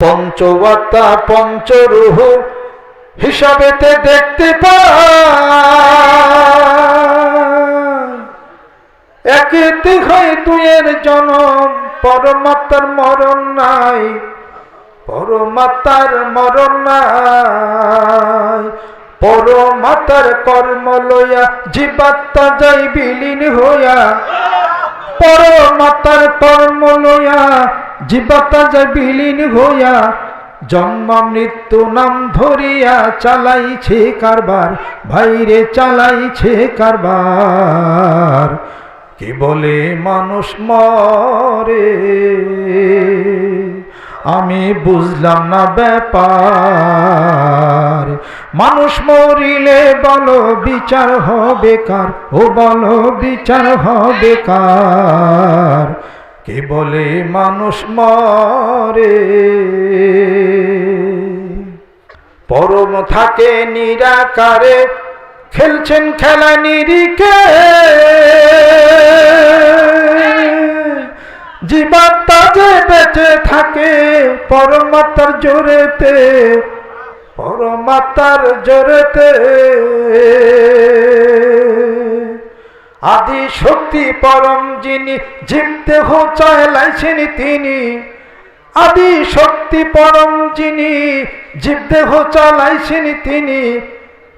পঞ্চবার্তা পঞ্চরূহ হিসাবেতে দেখতে একেতে হয় দুয়ের জনম, পরমাত্মার মরণ নাই, পরমাত্মার মরণ নাই। পরমাতার কর্ম লইয়া জীবাত্মা যাই বিলীন হইয়া পরমাতার কর্ম লইয়া জীবাত্মা যাই বিলীন হইয়া জন্ম মৃত্যু নাম ধরিয়া চালাইছে কারবার, ভাইরে চালাইছে কারবার। কি বলে মানুষ মরে? আমি বুঝলাম না ব্যাপার। মানুষ মরিলে বলো বিচার হবে কার? ও বলো বিচার হবে কার? কে বলে মানুষ মরে? পরম থাকে নিরাকারে, খেলছেন খেলা নিরিকে জীবাত্মা যে বেঁচে থাকে, পরমাত্মার জোরেতে পরমাত্মার জোরেতে। আদি শক্তি পরম যিনি জীবতে হো চাইলাইছেন তিনি। আদি শক্তি পরম যিনি জীবদেহ চালাইছেন তিনি।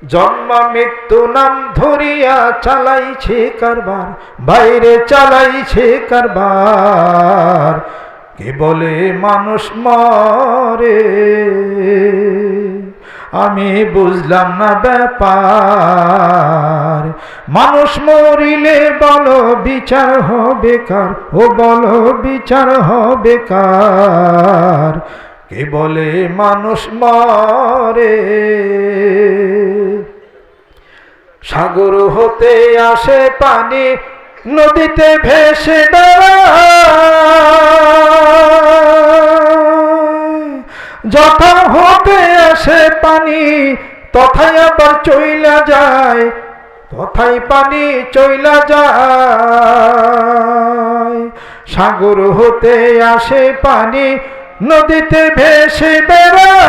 জন্ম, মৃত্যু, নাম ধরিয়া চালাইছে কারবার, বাইরে চালাইছে কারবার। কে বলে মানুষ মরে? আমি বুঝলাম না ব্যাপার। মানুষ মরিলে বলো বিচার হবে কার? ও বলো বিচার হবে কার? কে বলে মানুষ মরে? সাগর হতে আসে পানি, নদীতে ভেসে বেড়ায়। যথা হতে আসে পানি? তথায় আবার চইলা যায়, তথায় পানি চইলা যায়। সাগর হতে আসে পানি, নদীতে ভেসে বেড়ায়।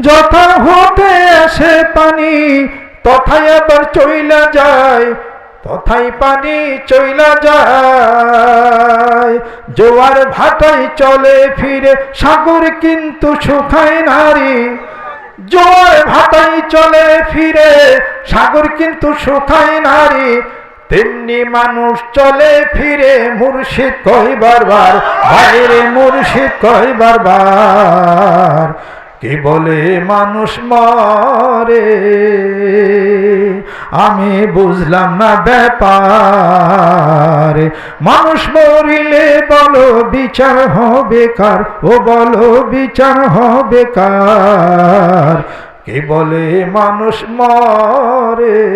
যথা হতে আসে পানি, তথায় আবার চইলা যায় তথাই পানি চইলা যায়। জোয়ার ভাটাই চলে ফিরে, সাগর কিন্তু শুকায় নারী। জোয়ার ভাটাই চলে ফিরে, সাগর কিন্তু শুকায় নারী। তেমনি মানুষ চলে ফিরে, মুর্শিদ কই বারবার, বাইরে মুর্শিদ কই বারবার। কি বলে মানুষ মরে? আমি বুঝলাম না ব্যাপার। মানুষ মরিলে বলো বিচার হবে কার? ও বলো বিচার হবে কার? কে বলে মানুষ মরে?